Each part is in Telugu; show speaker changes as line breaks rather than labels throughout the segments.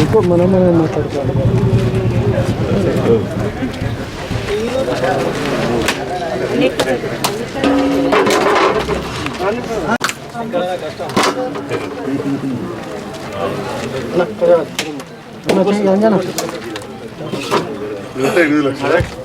ఎక్కువ మనం మనం మాట్లాడుకోవాలి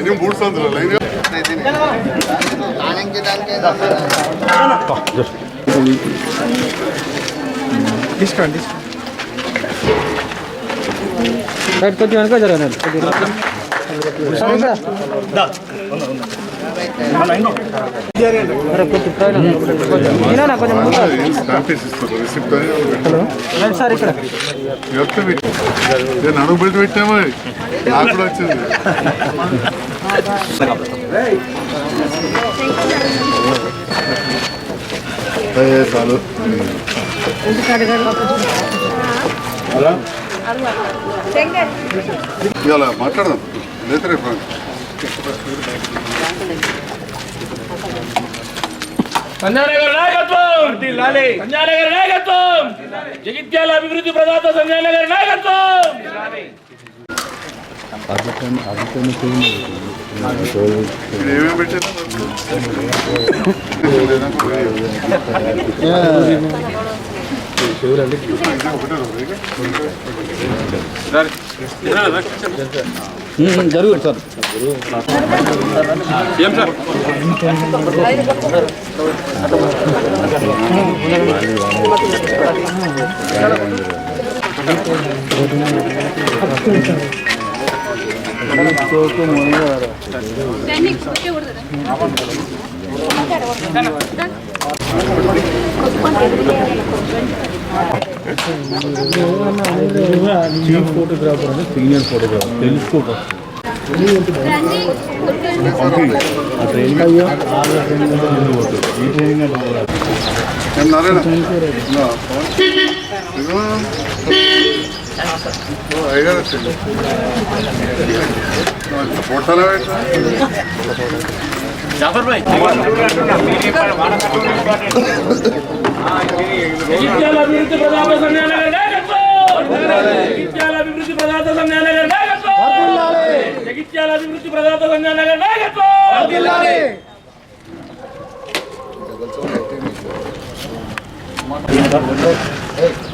ఇది మూడు సందులు లైన్
తీసుకోండి కొంచెం వెనక కొంచెం
నేను. అడుగు బయట పెట్టామో నాకు కూడా వచ్చింది. చాలు ఇవాళ మాట్లాడదాం. లేదా రేపు రండి.
సంజయనగర్ నాయకత్వం! సంజయనగర్ నాయకత్వం! జగిత్యాల అభివృద్ధి ప్రదాత సంజయనగర్ నాయకత్వం!
జరుగు సార్
ఏం సార్ Thank you. అంటే సీనియర్ ఫోటోగ్రాఫర్ టెలిస్కోప్ ఆ ట్రైనింగ్ ఆరు ట్రైనింగ్ అంటే ముందు పోతుంది ఈ ట్రైనింగ్ అంటే పోరాదు.
ఏం నారాయణ నా, పవన్. ఇదిగో. ఓ, అయ్యగారు వచ్చిండు. ఫోటోలో పెట్టరా?
జగిత్యాల అభివృద్ధి ప్రదాత సంజయనగర్ నాయకత్వం జగిత్యాల అభివృద్ధి ప్రదాత సంజయనగర్ నాయకత్వం జగిత్యాల అభివృద్ధి ప్రదాత సంజయనగర్ నాయకత్వం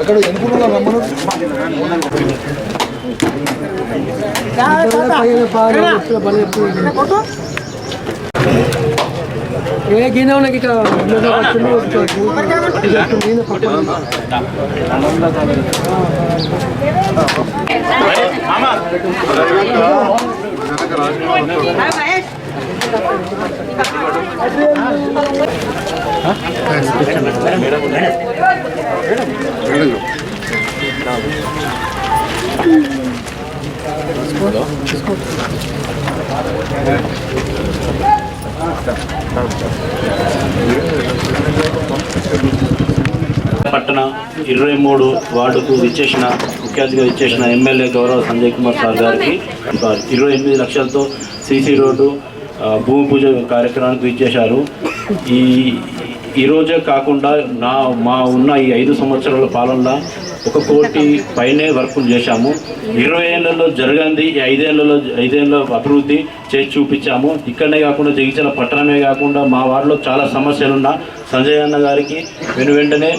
అక్కడ ఎనుకున్న రమ్మను
ఏ గిన్నె ఉన్నాయి ఇక్కడ మీద పక్కన
మేడం
పట్టణ ఇరవై మూడు వార్డుకు విచ్చేసిన ముఖ్య అతిథిగా విచ్చేసిన ఎమ్మెల్యే గౌరవ సంజయ్ కుమార్ సార్ గారికి. ఇరవై ఎనిమిది లక్షలతో సీసీ రోడ్డు భూమి పూజ కార్యక్రమానికి ఇచ్చేశారు ఈ ఈరోజే కాకుండా నా మా ఉన్న ఈ ఐదు సంవత్సరాల పాలనలో ఒక కోటి పైనే వర్కులు చేశాము. ఇరవై ఏళ్ళలో జరగంది ఈ ఐదేళ్ళలో ఐదేళ్ళ అభివృద్ధి చేసి చూపించాము. ఇక్కడనే కాకుండా జగిత్యాల పట్టణమే కాకుండా మా వార్డులో చాలా సమస్యలున్నా. సంజయ్ అన్న గారికి వెను వెంటనే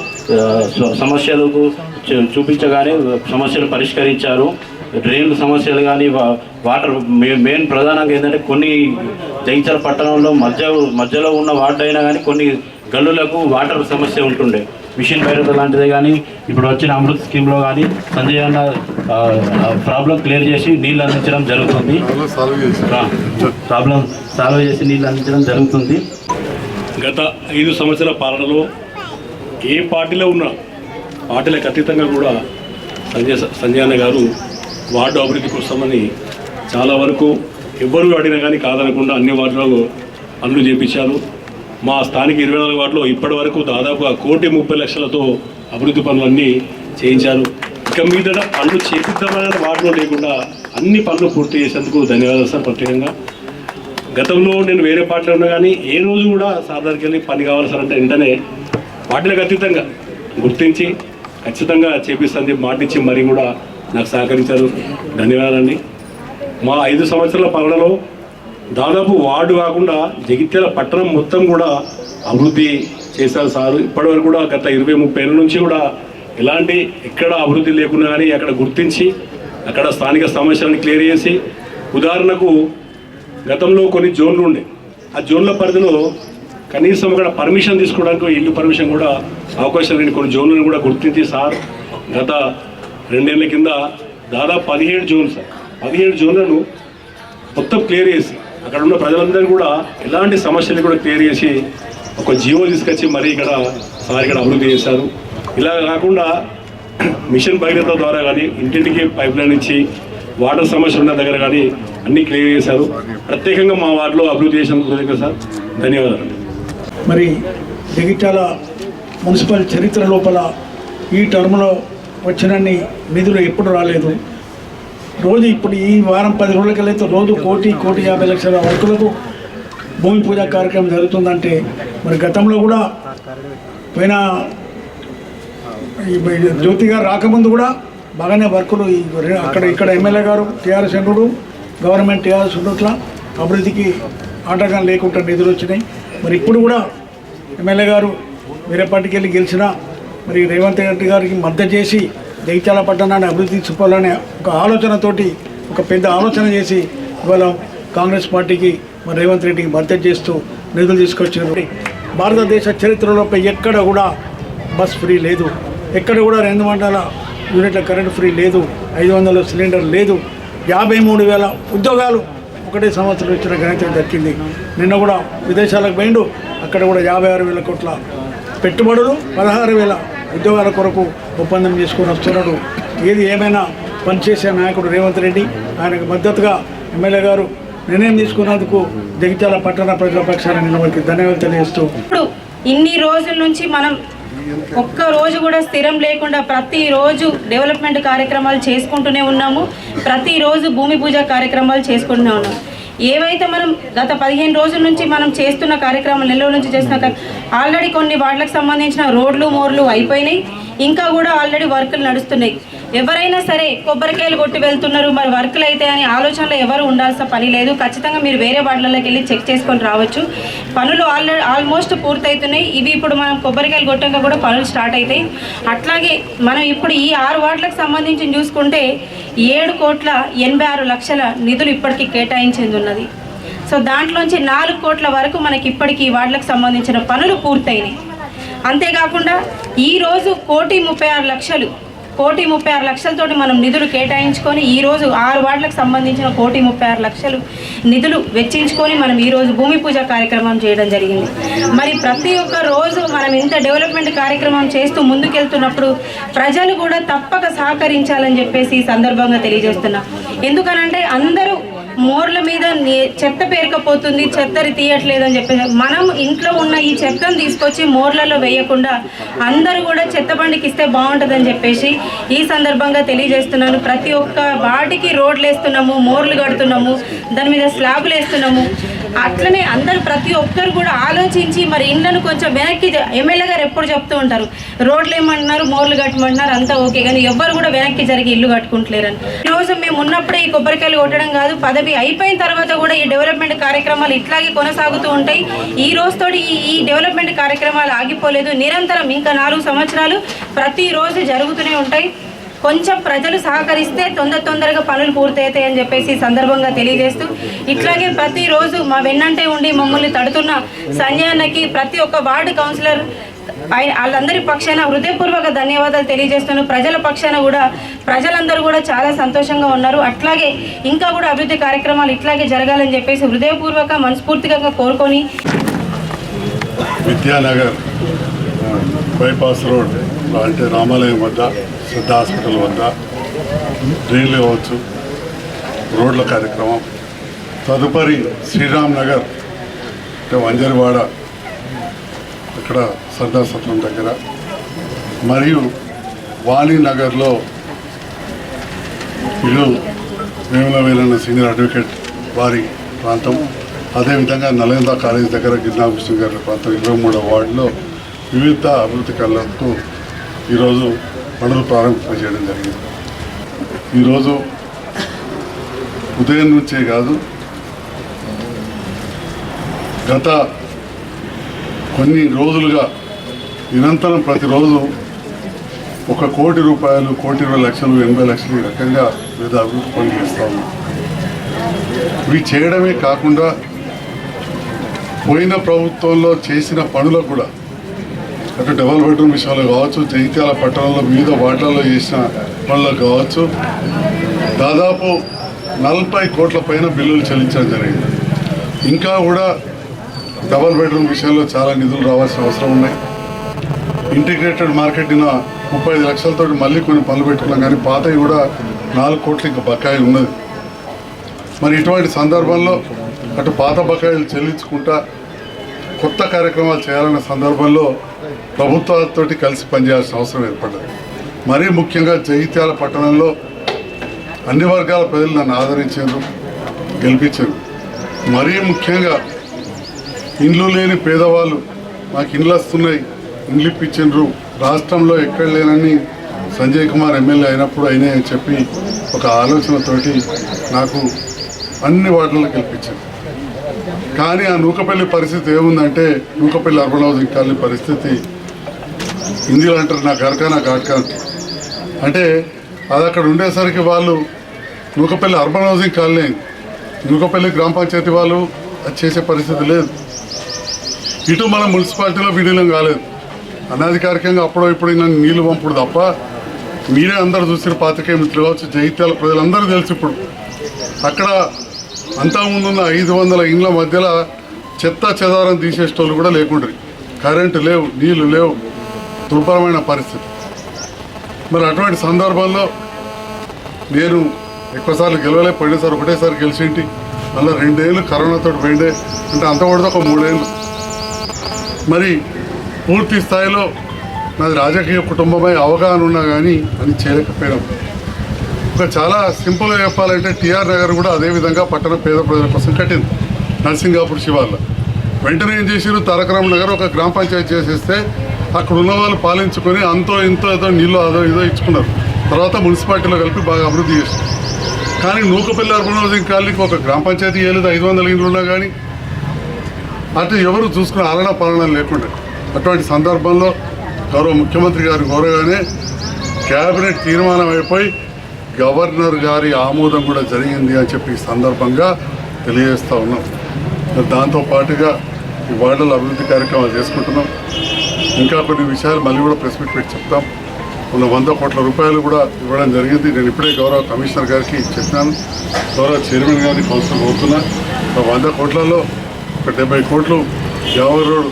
సమస్యలకు చూ- చూపించగానే సమస్యలు పరిష్కరించారు. డ్రైన్ల సమస్యలు కానీ వా- వాటర్ మే- మెయిన్ ప్రధానంగా ఏంటంటే కొన్ని జగిత్యాల పట్టణంలో మధ్య మధ్యలో ఉన్న వార్డు అయినా కానీ కొన్ని గల్లులకు వాటర్ సమస్య ఉంటుండే. మిషన్ భైరత లాంటిదే కానీ ఇప్పుడు వచ్చిన అమృత్ స్కీమ్లో కానీ సంజయ్ అన్న ప్రాబ్లం క్లియర్ చేసి నీళ్ళు అందించడం జరుగుతుంది.
చాలా సాల్వ్ చేసి
ప్రాబ్లం సాల్వ్ చేసి నీళ్ళు అందించడం జరుగుతుంది.
గత ఐదు సంవత్సరాల పాలనలో ఏ పార్టీలో ఉన్నా పార్టీలకు అతీతంగా కూడా సంజయ్ సంజయ్ అన్న గారు వార్డు అభివృద్ధి కోసమని చాలా వరకు ఎవ్వరు అడిగినా కానీ కాదనకుండా అన్ని వార్డులలో పనులు చేపించారు. మా స్థానిక ఇరవై నాలుగు వార్డులో ఇప్పటి వరకు దాదాపుగా కోటి ముప్పై లక్షలతో అభివృద్ధి పనులన్నీ చేయించారు. ఇక మీద పనులు చేపిద్దామనే వార్డులో లేకుండా అన్ని పనులు పూర్తి చేసేందుకు ధన్యవాదాలు సార్ ప్రత్యేకంగా. గతంలో నేను వేరే పార్టీలో ఉన్నా కానీ ఏ రోజు కూడా సార్ వెళ్ళి పని కావాలి సార్ అంటే వెంటనే పార్టీలకు అతీతంగా గుర్తించి ఖచ్చితంగా చేపిస్తాను చెప్పి మాటిచ్చి మరీ కూడా నాకు సహకరించారు. ధన్యవాదాలండి. మా ఐదు సంవత్సరాల పాలనలో దాదాపు వార్డు కాకుండా జగిత్యాల పట్టణం మొత్తం కూడా అభివృద్ధి చేశారు సారు. ఇప్పటివరకు కూడా గత ఇరవై ముప్పై ఏళ్ళ నుంచి కూడా ఎలాంటి ఎక్కడ అభివృద్ధి లేకున్నా కానీ అక్కడ గుర్తించి అక్కడ స్థానిక సమస్యలను క్లియర్ చేసి ఉదాహరణకు గతంలో కొన్ని జోన్లు ఉండే. ఆ జోన్ల పరిధిలో కనీసం అక్కడ పర్మిషన్ తీసుకోవడానికి ఇల్లు పర్మిషన్ కూడా అవకాశం లేని కొన్ని జోన్లను కూడా గుర్తించి సార్ గత రెండేళ్ళ కింద దాదాపు పదిహేడు జోన్ సార్. పదిహేడు జోన్లను మొత్తం క్లియర్ చేసి అక్కడ ఉన్న ప్రజలందరూ కూడా ఎలాంటి సమస్యలు కూడా క్లియర్ చేసి ఒక జియో తీసుకొచ్చి మరీ ఇక్కడ సార్ ఇక్కడ అభివృద్ధి చేశారు. ఇలా కాకుండా మిషన్ భగీరథ ద్వారా కానీ ఇంటింటికి పైప్ లైన్ ఇచ్చి వాటర్ సమస్య ఉన్న దగ్గర కానీ అన్ని క్లియర్ చేశారు. ప్రత్యేకంగా మా వార్డులో అభివృద్ధి చేసినందుకు సార్ ధన్యవాదాలు.
మరి జగిత్యాల మున్సిపల్ చరిత్ర లోపల ఈ టర్మ్లో వచ్చినన్ని నిధులు ఎప్పుడు రాలేదు. రోజు ఇప్పుడు ఈ వారం పది రోజులకెళ్ళైతే రోజు కోటి కోటి యాభై లక్షల వర్కులకు భూమి పూజ కార్యక్రమం జరుగుతుందంటే మరి గతంలో కూడా పోయిన ఈ జ్యోతి గారు రాకముందు కూడా బాగానే వర్కులు అక్కడ ఇక్కడ ఎమ్మెల్యే గారు టీఆర్ఎస్ ఎండు గవర్నమెంట్ టీఆర్ఎస్ ఉండట్లా అభివృద్ధికి ఆటంకం లేకుండా నిధులు వచ్చినాయి. మరి ఇప్పుడు కూడా ఎమ్మెల్యే గారు వేరే పార్టీకి వెళ్ళి గెలిచినా మరి రేవంత్ రెడ్డి గారికి మద్దతు చేసి జగిత్యాల పట్టణాన్ని అభివృద్ధి చూపాలనే ఒక ఆలోచనతోటి ఒక పెద్ద ఆలోచన చేసి ఇవాళ కాంగ్రెస్ పార్టీకి మరి రేవంత్ రెడ్డికి మద్దతు చేస్తూ నిధులు తీసుకొచ్చారు భారతదేశ చరిత్రలో ఎక్కడ కూడా బస్ ఫ్రీ లేదు. ఎక్కడ కూడా రెండు వందల యూనిట్ల కరెంట్ ఫ్రీ లేదు. ఐదు వందల సిలిండర్ లేదు. యాభై మూడు వేల ఉద్యోగాలు ఒకటే సంవత్సరం ఇచ్చిన ఘనత దక్కింది. నిన్న కూడా విదేశాలకు పోయిండు. అక్కడ కూడా యాభై ఆరు వేల కోట్ల పెట్టుబడులు పదహారు వేల ఉద్యోగాల కొరకు ఒప్పందం చేసుకొని వస్తున్నాడు. ఏది ఏమైనా పనిచేసే నాయకుడు రేవంత్ రెడ్డి ఆయనకు మద్దతుగా ఎమ్మెల్యే గారు నిర్ణయం తీసుకున్నందుకు జగిత్యాల పట్టణ ప్రజల పక్షాన వారికి ధన్యవాదాలు తెలియజేస్తూ
ఇప్పుడు ఇన్ని రోజుల నుంచి మనం ఒక్క రోజు కూడా స్థిరం లేకుండా ప్రతిరోజు డెవలప్మెంట్ కార్యక్రమాలు చేసుకుంటూనే ఉన్నాము. ప్రతిరోజు భూమి పూజ కార్యక్రమాలు చేసుకుంటూనే ఉన్నాము. ఏవైతే మనం గత పదిహేను రోజుల నుంచి మనం చేస్తున్న కార్యక్రమం నెల నుంచి చేస్తున్న ఆల్రెడీ కొన్ని వాటికి సంబంధించిన రోడ్లు మోర్లు అయిపోయినాయి. ఇంకా కూడా ఆల్రెడీ వర్కులు నడుస్తున్నాయి. ఎవరైనా సరే కొబ్బరికాయలు కొట్టి వెళ్తున్నారు మరి వర్కులు అయితే అని ఆలోచనలో ఎవరు ఉండాల్సిన పని లేదు. ఖచ్చితంగా మీరు వేరే వాటిలోకి వెళ్ళి చెక్ చేసుకొని రావచ్చు. పనులు ఆల్రెడీ ఆల్మోస్ట్ పూర్తవుతున్నాయి ఇవి ఇప్పుడు మనం కొబ్బరికాయలు కొట్టాక కూడా పనులు స్టార్ట్ అవుతాయి అట్లాగే మనం ఇప్పుడు ఈ ఆరు వార్డులకు సంబంధించి చూసుకుంటే ఏడు కోట్ల ఎనభై ఆరు లక్షల నిధులు ఇప్పటికీ కేటాయించింది ఉన్నది సో దాంట్లోంచి నాలుగు కోట్ల వరకు మనకి ఇప్పటికీ ఈ వార్డులకు సంబంధించిన పనులు పూర్తయినాయి. అంతేకాకుండా ఈరోజు కోటి ముప్పై ఆరు లక్షలు. కోటి ముప్పై ఆరు లక్షలతోటి మనం నిధులు కేటాయించుకొని ఈరోజు ఆరు వార్డులకు సంబంధించిన కోటి ముప్పై ఆరు లక్షలు నిధులు వెచ్చించుకొని మనం ఈరోజు భూమి పూజ కార్యక్రమం చేయడం జరిగింది. మరి ప్రతి ఒక్క రోజు మనం ఇంత డెవలప్మెంట్ కార్యక్రమం చేస్తూ ముందుకెళ్తున్నప్పుడు ప్రజలు కూడా తప్పక సహకరించాలని చెప్పేసి ఈ సందర్భంగా తెలియజేస్తున్నా. ఎందుకనంటే అందరూ మోర్ల మీద చెత్త పేరుకపోతుంది చెత్తని తీయట్లేదు అని చెప్పేసి. మనం ఇంట్లో ఉన్న ఈ చెత్తను తీసుకొచ్చి మోర్లలో వేయకుండా అందరూ కూడా చెత్త బండికి ఇస్తే బాగుంటుందని చెప్పేసి ఈ సందర్భంగా తెలియజేస్తున్నాను. ప్రతి ఒక్క వాటికి రోడ్లు వేస్తున్నాము మోర్లు కడుతున్నాము దాని మీద స్లాబులు వేస్తున్నాము అట్లనే అందరూ ప్రతి ఒక్కరు కూడా ఆలోచించి మరి ఇండ్లను కొంచెం వెనక్కి జ- ఎమ్మెల్యే గారు ఎప్పుడు చెప్తూ ఉంటారు రోడ్లు ఏమంటున్నారు మోర్లు కట్టమంటున్నారు అంతా ఓకే కానీ ఎవ్వరు కూడా వెనక్కి జరిగి ఇల్లు కట్టుకుంటలేరని. ఈరోజు రోజు మేము ఉన్నప్పుడే ఈ కొబ్బరికాయలు కొట్టడం కాదు పదవి అయిపోయిన తర్వాత కూడా ఈ డెవలప్మెంట్ కార్యక్రమాలు ఇట్లాగే కొనసాగుతూ ఉంటాయి. ఈ రోజుతో ఈ ఈ డెవలప్మెంట్ కార్యక్రమాలు ఆగిపోలేదు. నిరంతరం ఇంకా నాలుగు సంవత్సరాలు ప్రతిరోజు జరుగుతూనే ఉంటాయి. కొంచెం ప్రజలు సహకరిస్తే తొందర తొందరగా పనులు పూర్తవుతాయి అని చెప్పేసి సందర్భంగా తెలియజేస్తూ ఇట్లాగే ప్రతిరోజు మా వెన్నంటే ఉండి మమ్మల్ని తడుతున్న సంజయ్ అన్నకి ప్రతి ఒక్క వార్డు కౌన్సిలర్ ఆయన వాళ్ళందరి పక్షాన హృదయపూర్వక ధన్యవాదాలు చేస్తున్నాను ప్రజల పక్షాన కూడా ప్రజలందరూ కూడా చాలా సంతోషంగా ఉన్నారు. అట్లాగే ఇంకా కూడా అభివృద్ధి కార్యక్రమాలు ఇట్లాగే జరగాలని చెప్పేసి హృదయపూర్వక మనస్ఫూర్తిగా కోరుకొని
విద్యానగర్ బైపాస్ రోడ్ అంటే రామాలయం వద్ద శ్రద్ధ హాస్పిటల్ వద్ద డ్రైన్లు ఇవ్వచ్చు రోడ్ల కార్యక్రమం. తదుపరి శ్రీరామ్ నగర్ అంటే వంజరివాడ ఇక్కడ సర్దార్ సత్రం దగ్గర. మరియు వాణినగర్లో ఇల్లు వేముల వేలన్న సీనియర్ అడ్వకేట్ వారి ప్రాంతం. అదేవిధంగా నలేంద్ర కాలేజ్ దగ్గర గిరినాకృష్ణ గారి ప్రాంతం ఇరవై మూడవ వార్డులో వివిధ అభివృద్ధి కళ్ళకు ఈరోజు పనులు ప్రారంభింపజేయడం జరిగింది. ఈరోజు ఉదయం నుంచే కాదు గత కొన్ని రోజులుగా నిరంతరం ప్రతిరోజు ఒక కోటి రూపాయలు కోటి ఇరవై లక్షలు ఎనభై లక్షలు ఈ రకంగా వివిధ అభివృద్ధి పనులు చేస్తూ ఉన్నాం. ఇవి చేయడమే కాకుండా పోయిన ప్రభుత్వంలో చేసిన పనులకు కూడా అటు డబల్ బెడ్రూమ్ విషయంలో కావచ్చు జైత్యాల పట్టణంలో వివిధ వార్డులలో చేసిన పనులకు కావచ్చు. దాదాపు నలభై కోట్ల పైన బిల్లులు చెల్లించడం జరిగింది. ఇంకా కూడా డబల్ బెడ్రూమ్ విషయంలో చాలా నిధులు రావాల్సిన అవసరం ఉన్నాయి. ఇంటిగ్రేటెడ్ మార్కెట్ నిన్న ముప్పై ఐదు లక్షలతో మళ్ళీ కొన్ని పనులు పెట్టుకున్నాం కానీ పాతవి కూడా నాలుగు కోట్లు ఇంకా బకాయి ఉన్నది. మరి ఇటువంటి సందర్భంలో అటు పాత బకాయిలు చెల్లించుకుంటా కొత్త కార్యక్రమాలు చేయాలన్న సందర్భంలో ప్రభుత్వాలతో కలిసి పనిచేయాల్సిన అవసరం ఏర్పడ్డది. మరీ ముఖ్యంగా జగిత్యాల పట్టణంలో అన్ని వర్గాల ప్రజలు నన్ను ఆదరించారు గెలిపించారు. మరీ ముఖ్యంగా ఇండ్లు లేని పేదవాళ్ళు మాకు ఇండ్లు వస్తున్నాయి ఇండ్లు ఇప్పించారు. రాష్ట్రంలో ఎక్కడ లేనని సంజయ్ కుమార్ ఎమ్మెల్యే అయినప్పుడు అయినాయని చెప్పి ఒక ఆలోచనతోటి నాకు అన్ని వాటిల్లో గెలిపించారు. కానీ ఆ నూకపల్లి పరిస్థితి ఏముందంటే నూకపల్లి అర్బన్ హౌసింగ్ కాలనీ పరిస్థితి హిందీలో అంటారు నా గరకా నా ఘాట్కా అంటే అది అక్కడ ఉండేసరికి వాళ్ళు Nukapalli urban housing colony Nukapalli గ్రామ పంచాయతీ వాళ్ళు అది చేసే పరిస్థితి లేదు. ఇటు మన మున్సిపాలిటీలో విలీనం కాలేదు. అనధికారికంగా అప్పుడో ఇప్పుడు నన్ను నీళ్ళు పంపుడు తప్ప మీరే అందరు చూసిన పాతికేయ మిత్రులు కావచ్చు జైత్యాల ప్రజలందరూ తెలుసు ఇప్పుడు అక్కడ అంతా ముందున్న ఐదు వందల ఇండ్ల మధ్యలో చెత్త చెదారం తీసేటోళ్ళు కూడా లేకుండ్రి. కరెంటు లేవు నీళ్ళు లేవు. దుర్భరమైన పరిస్థితి. మరి అటువంటి సందర్భంలో నేను ఎక్కువసార్లు గెలవలే పోయినసారి ఒకటేసారి గెలిచింటి. మళ్ళీ రెండేళ్ళు కరోనాతో పోయిండే. అంటే అంత కూడా ఒక మూడేళ్ళు. మరి పూర్తి స్థాయిలో నాది రాజకీయ కుటుంబమై అవగాహన ఉన్నా కానీ అని చేయలేకపోయినాం. ఒక చాలా సింపుల్గా చెప్పాలంటే టీఆర్ నగర్ కూడా అదే విధంగా పట్టణ పేద ప్రజల కోసం కట్టింది. నర్సింగాపూర్ శివార్లో. వెంటనే ఏం చేసిరు తారకరామ నగర్ ఒక గ్రామ పంచాయతీ చేసేస్తే అక్కడ ఉన్న వాళ్ళు పాలించుకొని అంతో ఇంతో ఏదో నీళ్ళు అదో ఏదో ఇచ్చుకున్నారు. తర్వాత మున్సిపాలిటీలో కలిపి బాగా అభివృద్ధి చేశారు. కానీ నూకపల్లి అర్బన్ హౌసింగ్ కాలనీకి ఒక గ్రామ పంచాయతీ వేయలేదు ఐదు వందల ఇండ్లు ఉన్నా కానీ అటు ఎవరు చూసుకునే ఆలన పాలన లేకుండా. అటువంటి సందర్భంలో గౌరవ ముఖ్యమంత్రి గారు కోరగానే క్యాబినెట్ తీర్మానం అయిపోయి గవర్నర్ గారి ఆమోదం కూడా జరిగింది అని చెప్పి ఈ సందర్భంగా తెలియజేస్తూ ఉన్నాం. దాంతోపాటుగా దాంతో పాటుగా ఈ వార్డుల అభివృద్ధి కార్యక్రమాలు చేసుకుంటున్నాం. ఇంకా కొన్ని విషయాలు మళ్ళీ కూడా ప్రెస్ మీట్ పెట్టి చెప్తాం. ఉన్న వంద కోట్ల రూపాయలు కూడా ఇవ్వడం జరిగింది. నేను ఇప్పుడే గౌరవ కమిషనర్ గారికి చెప్పాను. గౌరవ చైర్మన్ గారిని కౌన్సిల్ కోరుతున్నా. వంద కోట్లలో ఒక డెబ్బై కోట్లు జవహర్ రోడ్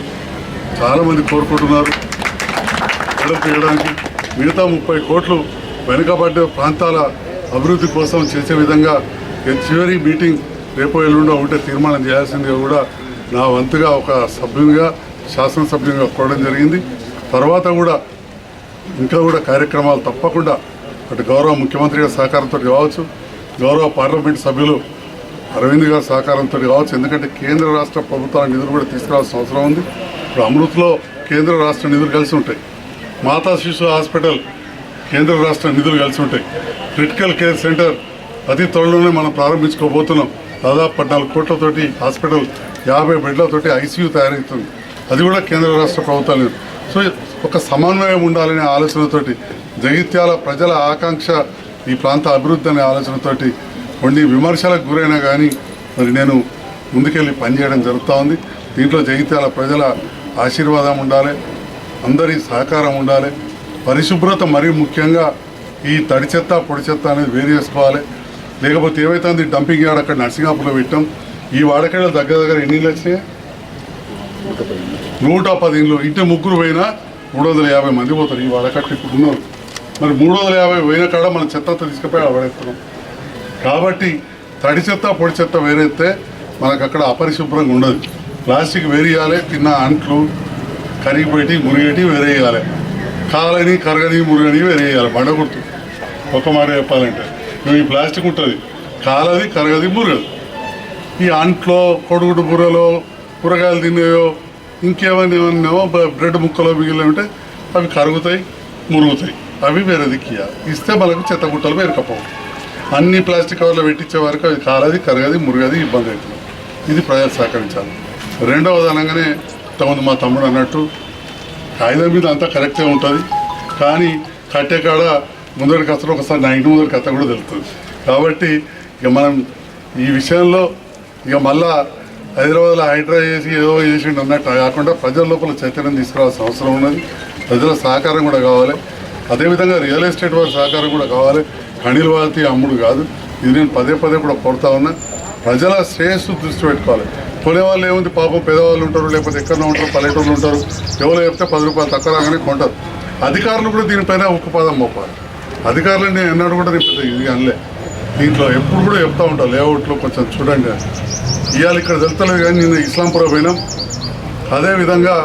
చాలామంది కోరుకుంటున్నారు. వెడల్పు చేయడానికి మిగతా ముప్పై కోట్లు వెనుకబడ్డ ప్రాంతాల అభివృద్ధి కోసం చేసే విధంగా చివరి మీటింగ్ రేపు ఎల్లుండో ఉంటే తీర్మానం చేయాల్సిందిగా కూడా నా వంతుగా ఒక సభ్యునిగా శాసనసభ్యునిగా కోరడం జరిగింది. తర్వాత కూడా ఇంకా కూడా కార్యక్రమాలు తప్పకుండా అటు గౌరవ ముఖ్యమంత్రి గారి సహకారంతో కావచ్చు గౌరవ పార్లమెంట్ సభ్యులు అరవింద్ గారి సహకారంతో కావచ్చు ఎందుకంటే కేంద్ర రాష్ట్ర ప్రభుత్వాల నిధులు కూడా తీసుకురావాల్సిన అవసరం ఉంది. ఇప్పుడు అమృత్లో కేంద్ర రాష్ట్ర నిధులు కలిసి ఉంటాయి. మాతా శిశు హాస్పిటల్ కేంద్ర రాష్ట్ర నిధులు కలిసి ఉంటాయి. క్రిటికల్ కేర్ సెంటర్ అతి త్వరలోనే మనం ప్రారంభించుకోబోతున్నాం. దాదాపు పద్నాలుగు కోట్లతోటి హాస్పిటల్ యాభై బెడ్లతోటి ఐసీయూ తయారవుతుంది. అది కూడా కేంద్ర రాష్ట్ర ప్రభుత్వాలు సో ఒక సమన్వయం ఉండాలనే ఆలోచనతోటి జగిత్యాల ప్రజల ఆకాంక్ష ఈ ప్రాంత అభివృద్ధి అనే ఆలోచనతోటి కొన్ని విమర్శలకు గురైనా కానీ మరి నేను ముందుకెళ్ళి పనిచేయడం జరుగుతూ ఉంది. దీంట్లో జగిత్యాల ప్రజల ఆశీర్వాదం ఉండాలి. అందరి సహకారం ఉండాలి. పరిశుభ్రత మరీ ముఖ్యంగా ఈ తడి చెత్త పొడి చెత్త అనేది వేరు చేసుకోవాలి. లేకపోతే ఏమైతుంది డంపింగ్ యార్డ్ అక్కడ నర్సింగాపూర్లో పెట్టాం. ఈ వాడకడ దగ్గర దగ్గర ఎన్ని ఇళ్ళు వచ్చినాయి? నూట పది ఇండ్లు ఇంటి ముగ్గురు పోయినా మూడు వందల యాభై మంది పోతారు ఈ వాడకట్టు ఇప్పుడు ఉన్నారు మరి మూడు వందల యాభై పోయిన కాడ మనం చెత్త తీసుకుపోయి ఆడబడేస్తున్నాం కాబట్టి తడి చెత్త పొడి చెత్త వేరైతే మనకు అక్కడ అపరిశుభ్రంగా ఉండదు. ప్లాస్టిక్ వేరేయాలి తిన్న అంట్లు కరిగిపెట్టి మురిగేటి వేరేయాలి కాలని కరగని మురగని వేరేయాలి బండ గుర్తు ఒక మాట చెప్పాలంటే. ఈ ప్లాస్టిక్ ఉంటుంది. కాలది కరగది మురగదు. ఈ అంట్లో కొడుగుడు బుర్రలో కూరగాయలు తినేవో ఇంకేమైనా ఏమన్నావో బ్రెడ్ ముక్కలో మిగిలి ఉంటే అవి కరుగుతాయి మురుగుతాయి. అవి వేరే దిక్కియాలి ఇస్తే మనకు చెత్త గుట్టలు పేరుకపోవు. అన్ని ప్లాస్టిక్ కవర్లో పెట్టించే వరకు అది కాలది కరగది మురగది ఇబ్బంది అవుతుంది. ఇది ప్రజలు సహకరించాలి. రెండవది అనగానే ఇంతకుముందు మా తమ్ముడు అన్నట్టు కాగితం మీద అంతా కరెక్టే ఉంటుంది. కానీ కట్టే కాడ ముందరికి అసలు ఒకసారి నా ఇంటి ముందరికి కథ కూడా తెలుస్తుంది. కాబట్టి ఇక మనం ఈ విషయంలో ఇక మళ్ళా హైదరాబాద్లో హైడ్రా చేసి ఏదో చేసిండు అన్నట్టు కాకుండా ప్రజల లోపల చైతన్యం తీసుకురావాల్సిన అవసరం ఉన్నది. ప్రజల సహకారం కూడా కావాలి. అదేవిధంగా రియల్ ఎస్టేట్ వారి సహకారం కూడా కావాలి. అనిల్ వారి అమ్ముడు కాదు. ఇది నేను పదే పదే కూడా కొడతా ఉన్నా. ప్రజల శ్రేయస్సు దృష్టి పెట్టుకోవాలి కొనేవాళ్ళు ఏముంది? పాపం పేదవాళ్ళు ఉంటారు లేకపోతే ఎక్కడో ఉంటారు పల్లెటూళ్ళు ఉంటారు. ఎవరో చెప్తే పది రూపాయలు తక్కువ రాగానే కొంటారు. అధికారులు కూడా దీనిపైన ఒక్క పదం మోపాలి. అధికారులు నేను ఎన్నడూ కూడా నేను పెద్ద ఇది అనలే. దీంట్లో ఎప్పుడు కూడా చెప్తా ఉంటాను లేఅవుట్లో కొంచెం చూడండి. ఇవాళ ఇక్కడ తెలుస్తలేదు కానీ నేను ఇస్లాంపురం పోయినాం. అదేవిధంగా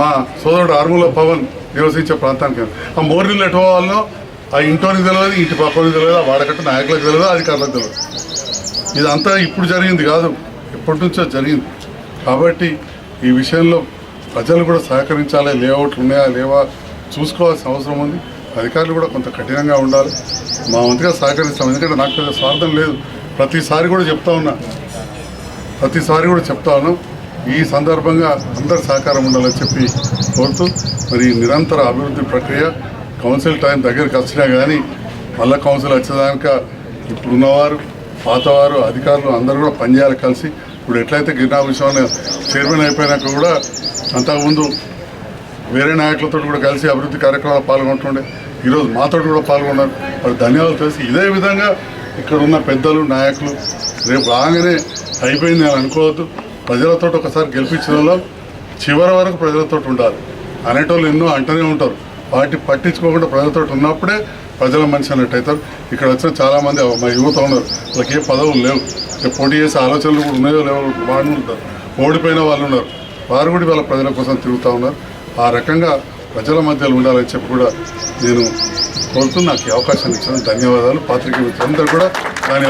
మా సోదరుడు ఆర్ముల పవన్ నివసించే ప్రాంతానికి ఆ మోర్నీళ్ళు ఎటు పోవాలనో ఆ ఇంటోనికి తెలియదు ఇంటి పక్కనికి తెలియదు ఆ వాడకట్టు నాయకులకు తెలియదు అధికారులకు తెలియదు ఇదంతా ఇప్పుడు జరిగింది కాదు. ఎప్పటి నుంచో జరిగింది. కాబట్టి ఈ విషయంలో ప్రజలు కూడా సహకరించాలి లేఅవుట్లు ఉన్నాయా లేవా చూసుకోవాల్సిన అవసరం ఉంది. అధికారులు కూడా కొంత కఠినంగా ఉండాలి. మా వంతుగా సహకరిస్తాం ఎందుకంటే నాకు పెద్ద స్వార్థం లేదు. ప్రతిసారి కూడా చెప్తా ఉన్నా. ప్రతిసారి కూడా చెప్తా ఉన్నాం. ఈ సందర్భంగా అందరు సహకారం ఉండాలని చెప్పి కోరుతూ మరి నిరంతర అభివృద్ధి ప్రక్రియ కౌన్సిల్ టైం దగ్గరికి వచ్చినా కానీ మళ్ళా కౌన్సిల్ వచ్చేదానిక ఇప్పుడున్నవారు పాతవారు అధికారులు అందరూ కూడా పనిచేయాలి కలిసి ఇప్పుడు ఎట్లయితే గిరినా విషయంలో చైర్మన్ అయిపోయినాక కూడా అంతకుముందు వేరే నాయకులతో కూడా కలిసి అభివృద్ధి కార్యక్రమాలు పాల్గొంటుండే. ఈరోజు మాతో కూడా పాల్గొన్నారు. మరి ధన్యవాదాలు తెలిసి ఇదే విధంగా ఇక్కడ ఉన్న పెద్దలు నాయకులు రేపు రాగానే అయిపోయింది అని అనుకోవద్దు. ప్రజలతో ఒకసారి గెలిపించిన వాళ్ళు చివరి వరకు ప్రజలతో ఉండాలి. అనేటోళ్ళు ఎన్నో అంటూనే ఉంటారు. వాటి పట్టించుకోకుండా ప్రజలతో ఉన్నప్పుడే ప్రజల మనిషి అన్నట్టు అవుతారు ఇక్కడ వచ్చిన చాలామంది మా యువత ఉన్నారు. వాళ్ళకి ఏ పదవులు లేవు. పోటీ చేసే ఆలోచనలు కూడా ఉన్నాయో లేవో వాళ్ళు ఉంటారు. ఓడిపోయిన వాళ్ళు ఉన్నారు. వారు కూడా వాళ్ళ ప్రజల కోసం తిరుగుతూ ఉన్నారు. ఆ రకంగా ప్రజల మధ్యలో ఉండాలని చెప్పి కూడా నేను కోరుతూ నాకు అవకాశాన్ని ఇచ్చిన ధన్యవాదాలు. పాత్రికేయులందరూ కూడా